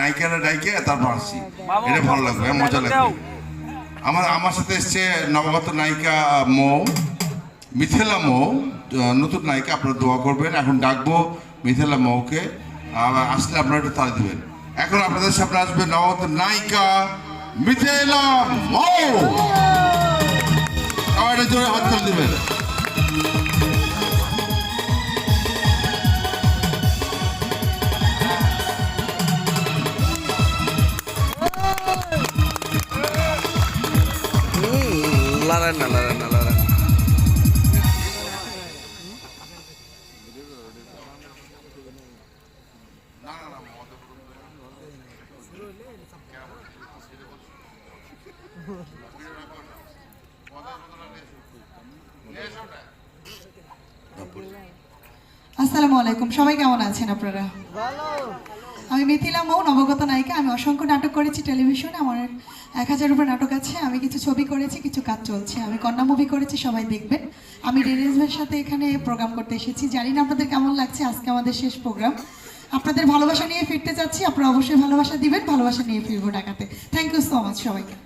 নায়িকারা ডাইকে তারপর আসছি। এটা ভালো লাগবে হ্যাঁ, মজা লাগবে। আমার আমার সাথে এসছে নবাগত নায়িকা মৌ মিথিলা মৌ নতুন নায়িকা আপনারা দোয়া করবেন। এখন ডাকবো মিথিলা মৌকে। আসলে আপনারা একটু তাড়ি দেবেন। এখন আপনাদের সামনে আসবে নবাগত নায়িকা মিথিলা মৌ। সবাই জোরে হাত দেবেন। লড়াই না লড়াই না লড়াই আসসালামু আলাইকুম সবাই কেমন আছেন আপনারা? আমি মিথিলা মৌ, নবগত নায়িকা। আমি অসংখ্য নাটক করেছি টেলিভিশনে। আমার এক হাজার উপর নাটক আছে। আমি কিছু ছবি করেছি, কিছু কাজ চলছে। আমি কন্যা মুভি করেছি, সবাই দেখবেন। আমি রিলিজের সাথে এখানে প্রোগ্রাম করতে এসেছি। জানি না আপনাদের কেমন লাগছে আজকে আমাদের শেষ প্রোগ্রাম আপনাদের ভালোবাসা নিয়ে ফিরতে চাচ্ছি। আপনারা অবশ্যই ভালোবাসা দিবেন, ভালোবাসা নিয়ে ফিরবো ঢাকাতে। থ্যাংক ইউ সো মাচ সবাইকে।